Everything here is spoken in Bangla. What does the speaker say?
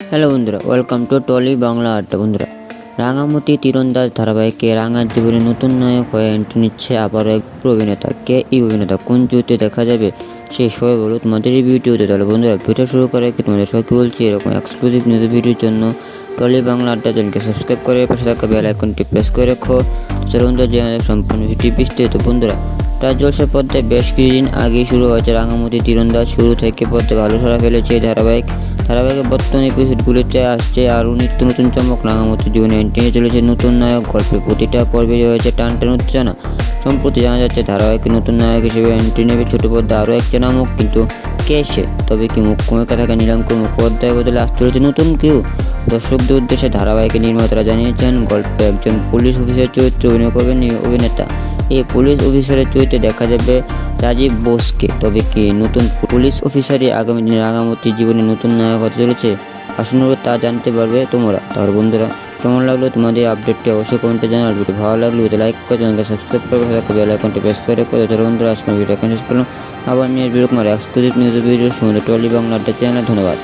হ্যালো বন্ধুরা ওয়েলকাম টু টলি বাংলা আড্ডা বন্ধুরা, রাঙামতি তীরন্দাজ ধারাবাহিকে রাঙার জীবনে নতুন নায়ক হয়ে এন্ট্রি নিচ্ছে আবারও এক অভিনেতা। কে এই অভিনেতা? কোন চরিত্রে দেখা যাবে? সেই সবাই বলো তোমাদের এই ভিডিওতে তাহলে বন্ধুরা, ভিডিও শুরু করে কি তোমাদের সবাইকে বলছি, এরকম এক্সক্লুসিভ নিউজ ভিডিওর জন্য টলি বাংলা আড্ডা চ্যানেলকে সাবস্ক্রাইব করে পাশে থাকা বেল আইকনটি প্রেস করে রেখো। চলো বন্ধুরা জেনে সম্পূর্ণ ভিডিও বিস্তারিত। বন্ধুরা রাজ জলসার পর্দায় বেশ কিছুদিন আগেই শুরু হয়েছে রাঙামতি তীরন্দাজ শুরু থেকে পর্দায় ভালো সারা ফেলেছে এই ধারাবাহিক, ধারাবাহিকের বর্তমান এপিসোডগুলিতে আসছে আরও নিত্য নতুন চমক রাঙামতি জীবনে এন্ট্রি নিয়ে চলেছে নতুন নায়ক, গল্পের প্রতিটা পর্বে রয়েছে টান টান উত্তেজনা। সম্প্রতি জানা যাচ্ছে ধারাবাহিকে নতুন নায়ক হিসেবে এন্ট্রি নেবে ছোট পর্দা আরও এক চেনা মুখ, কিন্তু কে সে? তবে কি মুখ্যমুখে থাকা নীলাঙ্কুর মুখোপাধ্যায় বদলে আসতে চলেছে নতুন কেউ? দর্শকদের উদ্দেশ্যে ধারাবাহিকের নির্মাতারা জানিয়েছেন, গল্পে একজন পুলিশ অফিসার চরিত্রে অভিনয় করবেন অভিনেতা। এই পুলিশ অফিসারের চরিত্রে দেখা যাবে রাজীব বোসকে। তবে কি নতুন পুলিশ অফিসারই আগামী দিনে রাঙামতি জীবনে নতুন নায়ক হতে চলেছে আসন্ন তা জানতে পারবে তোমরা। তাহলে বন্ধুরা, কেমন লাগল তোমাদের আপডেটটি অবশ্যই কমেন্টে জানার ভিডিও ভালো লাগল লাইক করে চ্যানেলকে সাবস্ক্রাইব করে থাকা বেল আইকনটি প্রেস করে করে তাহলে বন্ধুরা, আজকের ভিডিও এখানে শেষ করলাম। আবার নিয়ে ভিডিও তোমার এক্সক্লুসিভ নিউজ ভিডিও শুনলে টলি বাংলা আড্ডা চ্যানেল, ধন্যবাদ।